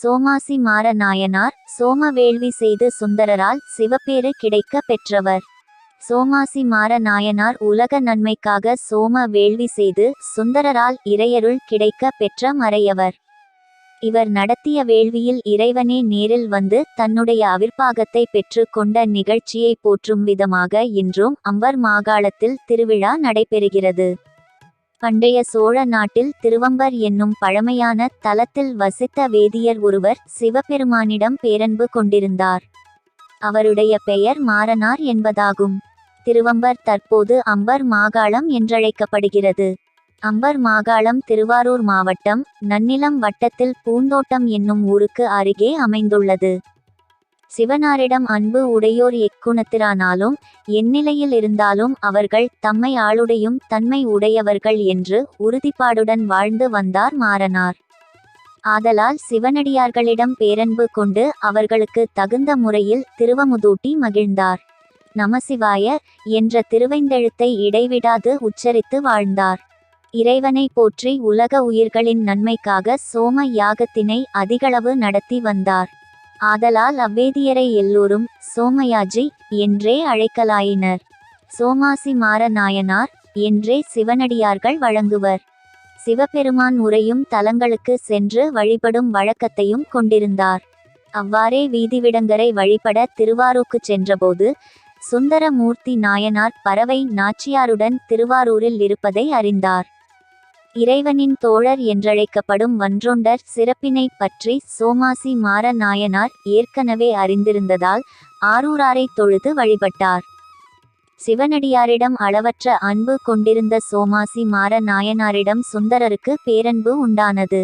சோமாசி மாற நாயனார் சோம வேள்வி செய்து சுந்தரரால் சிவப்பேறு கிடைக்க பெற்றவர். சோமாசி மாற நாயனார் உலக நன்மைக்காக சோம வேள்வி செய்து சுந்தரரால் இறையருள் கிடைக்க பெற்ற மறையவர். இவர் நடத்திய வேள்வியில் இறைவனே நேரில் வந்து தன்னுடைய அவிர்ப்பாகத்தை பெற்று கொண்ட நிகழ்ச்சியை போற்றும் விதமாக இன்றும் அம்பர் மாகாளத்தில் திருவிழா நடைபெறுகிறது. பண்டைய சோழ நாட்டில் திருவம்பர் என்னும் பழமையான தலத்தில் வசித்த வேதியர் ஒருவர் சிவபெருமானிடம் பேரன்பு கொண்டிருந்தார். அவருடைய பெயர் மாறனார் என்பதாகும். திருவம்பர் தற்போது அம்பர் மாகாளம் என்றழைக்கப்படுகிறது. அம்பர் மாகாளம் திருவாரூர் மாவட்டம் நன்னிலம் வட்டத்தில் பூந்தோட்டம் என்னும் ஊருக்கு அருகே அமைந்துள்ளது. சிவனாரிடம் அன்பு உடையோர் எக்குணத்திரானாலும் எந்நிலையில் இருந்தாலும் அவர்கள் தம்மை ஆளுடையும் தன்மை உடையவர்கள் என்று உறுதிப்பாடுடன் வாழ்ந்து வந்தார் மாறனார். ஆதலால் சிவனடியார்களிடம் பேரன்பு கொண்டு அவர்களுக்கு தகுந்த முறையில் திருவமுதூட்டி மகிழ்ந்தார். நமசிவாய என்ற திருவைந்தெழுத்தை இடைவிடாது உச்சரித்து வாழ்ந்தார். இறைவனை போற்றி உலக உயிர்களின் நன்மைக்காக சோம யாகத்தினை அதிகளவு நடத்தி வந்தார். ஆதலால் அவ்வேதியரை எல்லோரும் சோமயாஜி என்றே அழைக்கலாயினர். சோமாசி மாற நாயனார் என்றே சிவனடியார்கள் வழங்குவர். சிவபெருமான் உரையும் தலங்களுக்கு சென்று வழிபடும் வழக்கத்தையும் கொண்டிருந்தார். அவ்வாறே வீதிவிடங்கரை வழிபட திருவாரூக்கு சென்றபோது சுந்தரமூர்த்தி நாயனார் பறவை நாச்சியாருடன் திருவாரூரில் இருப்பதை அறிந்தார். இறைவனின் தோழர் என்றழைக்கப்படும் வன்றொண்டர் சிறப்பினை பற்றி சோமாசி மாற நாயனார் ஏற்கனவே அறிந்திருந்ததால் ஆரூராரை தொழுது வழிபட்டார். சிவனடியாரிடம் அளவற்ற அன்பு கொண்டிருந்த சோமாசி மாற நாயனாரிடம் சுந்தரருக்கு பேரன்பு உண்டானது.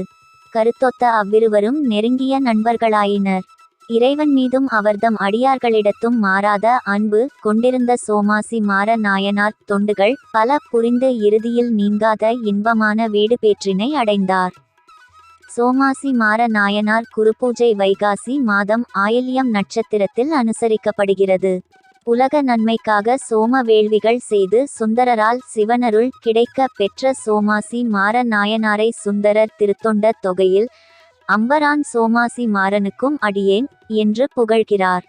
கருத்தொத்த அவ்விருவரும் நெருங்கிய நண்பர்களாயினர். இறைவன் மீதும் அவர்தம் அடியார்களிடத்தும் மாறாத அன்பு கொண்டிருந்த சோமாசி மாற நாயனார் தொண்டுகள் பல புரிந்து இறுதியில் நீங்காத இன்பமான வீடு பேற்றினை அடைந்தார். சோமாசி மாற நாயனார் குருபூஜை வைகாசி மாதம் ஆயில்யம் நட்சத்திரத்தில் அனுசரிக்கப்படுகிறது. உலக நன்மைக்காக சோம வேள்விகள் செய்து சுந்தரரால் சிவனருள் கிடைக்க பெற்ற சோமாசி மாற நாயனாரை சுந்தரர் திருத்தொண்ட தொகையில் அம்பரான் சோமாசி மாறனுக்கும் அடியேன் என்று புகழ்கிறார்.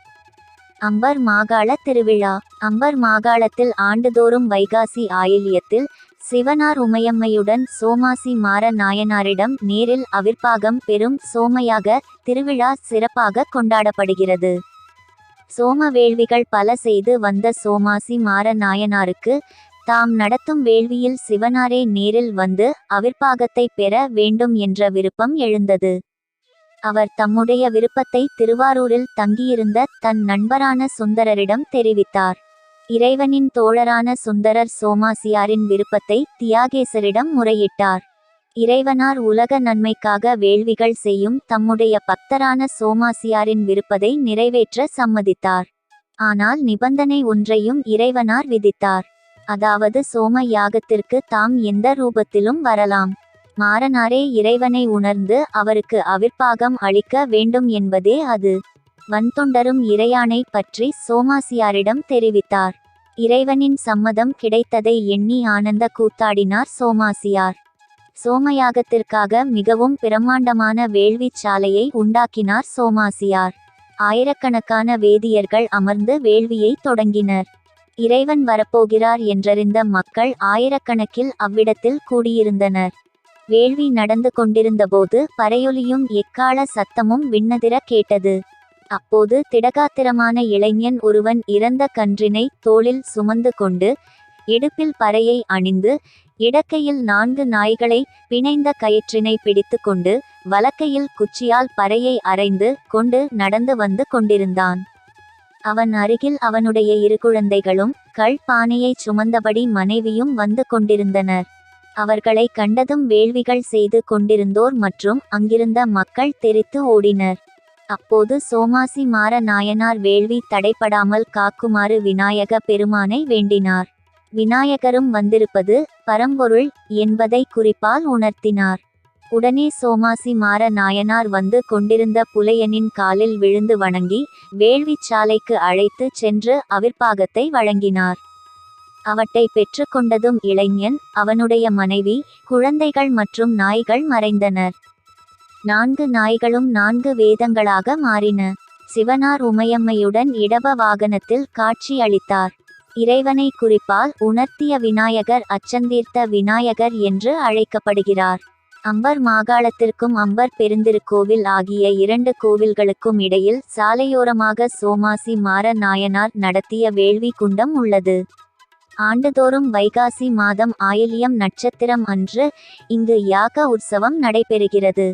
அம்பர் மாகாள திருவிழா. அம்பர் மாகாளத்தில் ஆண்டுதோறும் வைகாசி ஆயில்யத்தில் சிவனார் உமையம்மையுடன் சோமாசி மாற நாயனாரிடம் நேரில் அவிர்ப்பாகம் பெறும் சோமையாக திருவிழா சிறப்பாக கொண்டாடப்படுகிறது. சோம வேள்விகள் பல செய்து வந்த சோமாசி மாற நாயனாருக்கு தாம் நடத்தும் வேள்வியில் சிவனாரே நேரில் வந்து அவிர்ப்பாகத்தை பெற வேண்டும் என்ற விருப்பம் எழுந்தது. அவர் தம்முடைய விருப்பத்தை திருவாரூரில் தங்கியிருந்த தன் நண்பரான சுந்தரரிடம் தெரிவித்தார். இறைவனின் தோழரான சுந்தரர் சோமாசியாரின் விருப்பத்தை தியாகேசரிடம் முறையிட்டார். இறைவனார் உலக நன்மைக்காக வேள்விகள் செய்யும் தம்முடைய பக்தரான சோமாசியாரின் விருப்பதை நிறைவேற்ற சம்மதித்தார். ஆனால் நிபந்தனை ஒன்றையும் இறைவனார் விதித்தார். அதாவது சோம யாகத்திற்கு தாம் எந்த ரூபத்திலும் வரலாம். மாறனாரே இறைவனை உணர்ந்து அவருக்கு அவிர்ப்பாகம் அளிக்க வேண்டும் என்பதே அது. வன்தொண்டரும் இறையானை பற்றி சோமாசியாரிடம் தெரிவித்தார். இறைவனின் சம்மதம் கிடைத்ததை எண்ணி ஆனந்த கூத்தாடினார் சோமாசியார். சோமயாகத்திற்காக மிகவும் பிரம்மாண்டமான வேள்விச் சாலையை உண்டாக்கினார் சோமாசியார். ஆயிரக்கணக்கான வேதியர்கள் அமர்ந்து வேள்வியை தொடங்கினர். இறைவன் வரப்போகிறார் என்றறிந்த மக்கள் ஆயிரக்கணக்கில் அவ்விடத்தில் கூடியிருந்தனர். வேள்வி நடந்து கொண்டிருந்தபோது பறையொலியும் எக்கால சத்தமும் விண்ணதிர கேட்டது. அப்போது திடகாத்திரமான இளைஞன் ஒருவன் இறந்த கன்றினை தோளில் சுமந்து கொண்டு இடுப்பில் பறையை அணிந்து இடக்கையில் நான்கு நாய்களை பிணைந்த கயிற்றினை பிடித்து கொண்டு வலக்கையில் குச்சியால் பறையை அரைந்து கொண்டு நடந்து வந்து கொண்டிருந்தான். அவன் அருகில் அவனுடைய இரு குழந்தைகளும் கள் பானையை சுமந்தபடி மனைவியும் வந்து கொண்டிருந்தனர். அவர்களை கண்டதும் வேள்விகள் செய்து கொண்டிருந்தோர் மற்றும் அங்கிருந்த மக்கள் தெரித்து ஓடினர். அப்போது சோமாசி மாற நாயனார் வேள்வி தடைப்படாமல் காக்குமாறு விநாயக பெருமானை வேண்டினார். விநாயகரும் வந்திருப்பது பரம்பொருள் என்பதை குறிப்பால் உணர்த்தினார். உடனே சோமாசி மாற நாயனார் வந்து கொண்டிருந்த புலையனின் காலில் விழுந்து வணங்கி வேள்விச் சாலைக்கு அழைத்து சென்று அவிர்ப்பாகத்தை வழங்கினார். அவற்றை பெற்றுக்கொண்டதும் இளைஞன் அவனுடைய மனைவி குழந்தைகள் மற்றும் நாய்கள் மறைந்தனர். நான்கு நாய்களும் நான்கு வேதங்களாக மாறின. சிவனார் உமையம்மையுடன் இடப வாகனத்தில் காட்சி அளித்தார் இறைவனை குறிப்பால் உணர்த்திய விநாயகர் அச்சந்தீர்த்த விநாயகர் என்று அழைக்கப்படுகிறார். அம்பர் மாகாளத்திற்கும் அம்பர் பெருந்திருக்கோவில் ஆகிய இரண்டு கோவில்களுக்கும் இடையில் சாலையோரமாக சோமாசி மார நாயனார் நடத்திய வேள்வி குண்டம் உள்ளது. ஆண்டுதோறும் வைகாசி மாதம் ஆயிலியம் நட்சத்திரம் அன்று இங்கு யாக உற்சவம் நடைபெறுகிறது.